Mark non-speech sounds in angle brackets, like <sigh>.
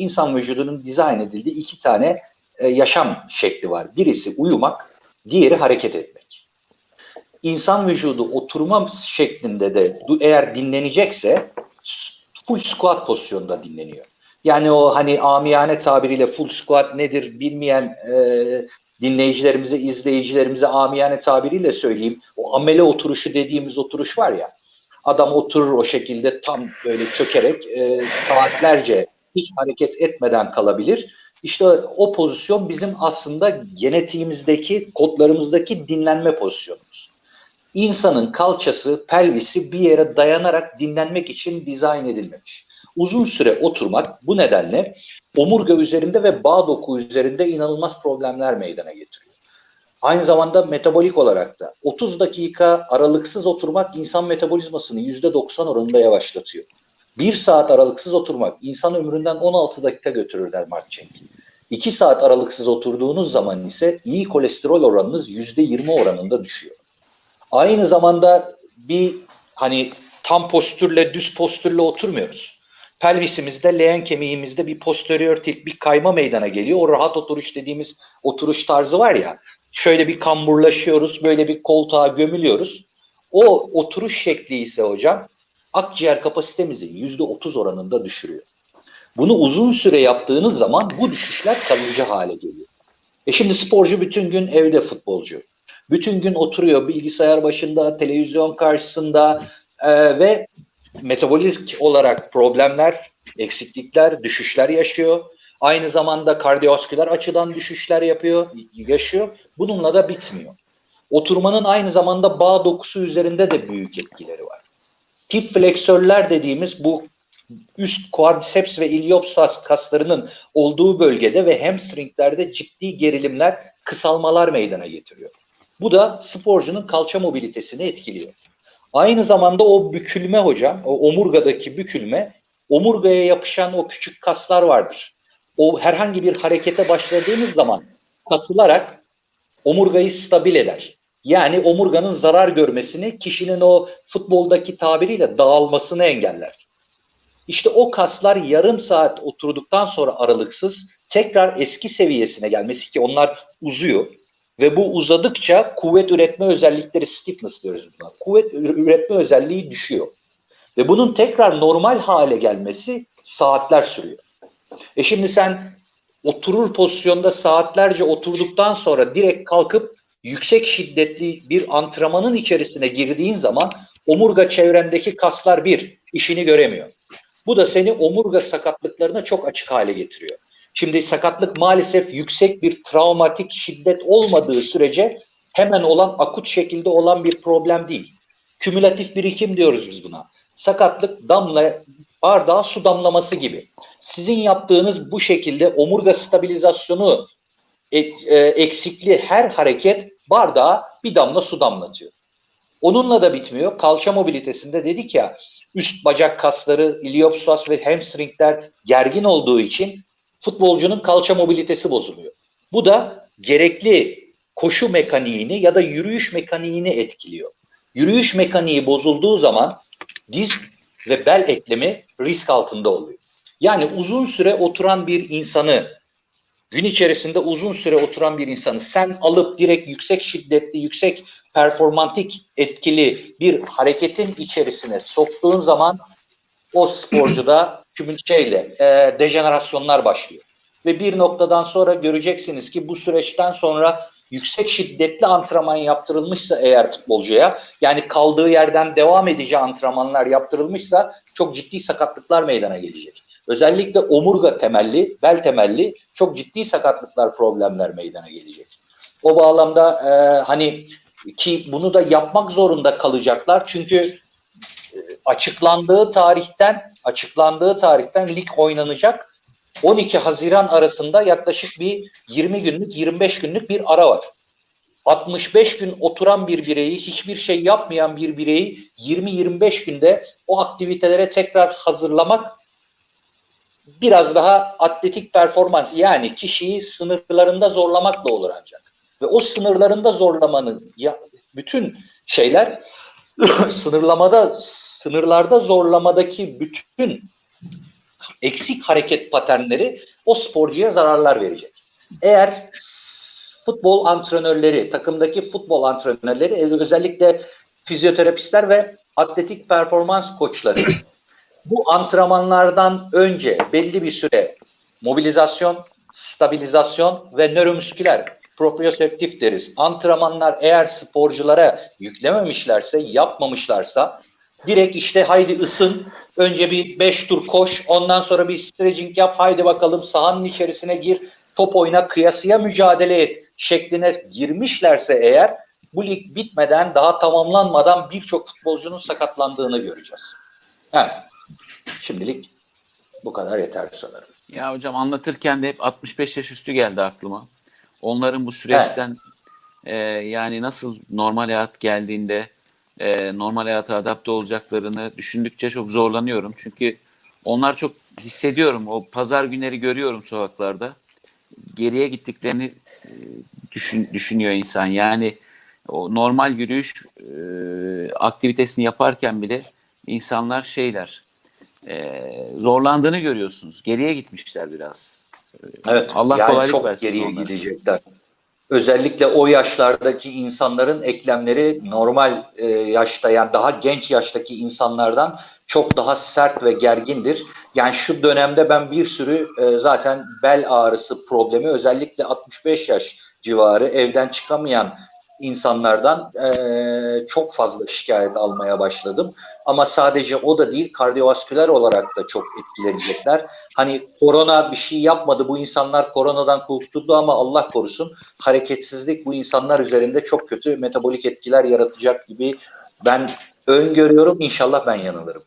insan vücudunun dizayn edildiği iki tane e, yaşam şekli var. Birisi uyumak, diğeri hareket etmek. İnsan vücudu oturma şeklinde de eğer dinlenecekse full squat pozisyonda dinleniyor. Yani o hani amiyane tabiriyle full squat nedir bilmeyen e, dinleyicilerimize, izleyicilerimize amiyane tabiriyle söyleyeyim. O amele oturuşu dediğimiz oturuş var ya. Adam oturur o şekilde tam böyle çökerek e, saatlerce hiç hareket etmeden kalabilir. İşte o pozisyon bizim aslında genetiğimizdeki, kodlarımızdaki dinlenme pozisyonumuz. İnsanın kalçası, pelvisi bir yere dayanarak dinlenmek için dizayn edilmemiş. Uzun süre oturmak bu nedenle omurga üzerinde ve bağ doku üzerinde inanılmaz problemler meydana getiriyor. Aynı zamanda metabolik olarak da 30 dakika aralıksız oturmak insan metabolizmasını %90 oranında yavaşlatıyor. Bir saat aralıksız oturmak insan ömründen 16 dakika götürür der Mark Cenk. 2 saat aralıksız oturduğunuz zaman ise iyi kolesterol oranınız %20 oranında düşüyor. Aynı zamanda bir hani tam postürle düz postürle oturmuyoruz. Pelvisimizde, leğen kemiğimizde bir posterior tilt, bir kayma meydana geliyor. O rahat oturuş dediğimiz oturuş tarzı var ya. Şöyle bir kamburlaşıyoruz, böyle bir koltuğa gömülüyoruz. O oturuş şekli ise hocam akciğer kapasitemizi yüzde otuz oranında düşürüyor. Bunu uzun süre yaptığınız zaman bu düşüşler kalıcı hale geliyor. E şimdi sporcu bütün gün evde futbolcu. Bütün gün oturuyor bilgisayar başında, televizyon karşısında e, ve metabolik olarak problemler, eksiklikler, düşüşler yaşıyor. Aynı zamanda kardiyovasküler açıdan düşüşler yapıyor, yaşıyor. Bununla da bitmiyor. Oturmanın aynı zamanda bağ dokusu üzerinde de büyük etkileri var. Tip fleksörler dediğimiz bu üst quadriceps ve iliopsoas kaslarının olduğu bölgede ve hamstringlerde ciddi gerilimler, kısalmalar meydana getiriyor. Bu da sporcunun kalça mobilitesini etkiliyor. Aynı zamanda o bükülme hocam, o omurgadaki bükülme, omurgaya yapışan o küçük kaslar vardır. O herhangi bir harekete başladığınız zaman kasılarak omurgayı stabil eder. Yani omurganın zarar görmesini, kişinin o futboldaki tabiriyle dağılmasını engeller. İşte o kaslar yarım saat oturduktan sonra aralıksız tekrar eski seviyesine gelmesi ki onlar uzuyor. Ve bu uzadıkça kuvvet üretme özellikleri stiffness diyoruz buna. Kuvvet üretme özelliği düşüyor. Ve bunun tekrar normal hale gelmesi saatler sürüyor. E şimdi sen oturur pozisyonda saatlerce oturduktan sonra direkt kalkıp yüksek şiddetli bir antrenmanın içerisine girdiğin zaman omurga çevrendeki kaslar bir işini göremiyor. Bu da seni omurga sakatlıklarına çok açık hale getiriyor. Şimdi sakatlık maalesef yüksek bir travmatik şiddet olmadığı sürece hemen olan akut şekilde olan bir problem değil. Kümülatif birikim diyoruz biz buna. Sakatlık damla bardağa su damlaması gibi. Sizin yaptığınız bu şekilde omurga stabilizasyonu eksikli her hareket bardağa bir damla su damlatıyor. Onunla da bitmiyor. Kalça mobilitesinde dedik ya üst bacak kasları, iliopsoas ve hamstringler gergin olduğu için futbolcunun kalça mobilitesi bozuluyor. Bu da gerekli koşu mekaniğini ya da yürüyüş mekaniğini etkiliyor. Yürüyüş mekaniği bozulduğu zaman diz ve bel eklemi risk altında oluyor. Yani uzun süre oturan bir insanı, gün içerisinde uzun süre oturan bir insanı sen alıp direkt yüksek şiddetli, yüksek performantik etkili bir hareketin içerisine soktuğun zaman o sporcuda şeyle e, dejenerasyonlar başlıyor. Ve bir noktadan sonra göreceksiniz ki bu süreçten sonra yüksek şiddetli antrenman yaptırılmışsa eğer futbolcuya yani kaldığı yerden devam edici antrenmanlar yaptırılmışsa çok ciddi sakatlıklar meydana gelecek. Özellikle omurga temelli, bel temelli çok ciddi sakatlıklar, problemler meydana gelecek. O bağlamda e, hani ki bunu da yapmak zorunda kalacaklar çünkü e, açıklandığı tarihten açıklandığı tarihten lig oynanacak 12 Haziran arasında yaklaşık bir 20 günlük 25 günlük bir ara var. 65 gün oturan bir bireyi, hiçbir şey yapmayan bir bireyi 20-25 günde o aktivitelere tekrar hazırlamak biraz daha atletik performans yani kişiyi sınırlarında zorlamakla olur ancak. Ve o sınırlarında zorlamanın ya, bütün şeyler <clears throat> sınırlamada sınırlarda zorlamadaki bütün eksik hareket paternleri o sporcuya zararlar verecek. Eğer futbol antrenörleri, takımdaki futbol antrenörleri özellikle fizyoterapistler ve atletik performans koçları bu antrenmanlardan önce belli bir süre mobilizasyon, stabilizasyon ve nöromüsküler proprioseptif deriz. Antrenmanlar eğer sporculara yüklememişlerse, yapmamışlarsa direkt işte haydi ısın, önce bir 5 tur koş, ondan sonra bir stretching yap, haydi bakalım sahanın içerisine gir, top oyna, kıyasıya mücadele et şekline girmişlerse eğer bu lig bitmeden, daha tamamlanmadan birçok futbolcunun sakatlandığını göreceğiz. Evet. Şimdilik bu kadar yeter sanırım. Ya hocam anlatırken de hep 65 yaş üstü geldi aklıma. Onların bu süreçten e, yani nasıl normal hayat geldiğinde e, normal hayata adapte olacaklarını düşündükçe çok zorlanıyorum. Çünkü onlar çok hissediyorum. O pazar günleri görüyorum sokaklarda. Geriye gittiklerini e, düşün, düşünüyor insan. Yani o normal yürüyüş e, aktivitesini yaparken bile insanlar şeyler e, zorlandığını görüyorsunuz. Geriye gitmişler biraz. Evet. Allah yani kolaylık çok versin geriye onlara. gidecekler. Özellikle o yaşlardaki insanların eklemleri normal e, yaşta yani daha genç yaştaki insanlardan çok daha sert ve gergindir. Yani şu dönemde ben bir sürü e, zaten bel ağrısı problemi özellikle 65 yaş civarı evden çıkamayan insanlardan e, çok fazla şikayet almaya başladım. Ama sadece o da değil, kardiyovasküler olarak da çok etkilenecekler. Hani korona bir şey yapmadı, bu insanlar koronadan kurtuldu ama Allah korusun hareketsizlik bu insanlar üzerinde çok kötü metabolik etkiler yaratacak gibi ben öngörüyorum. İnşallah ben yanılırım.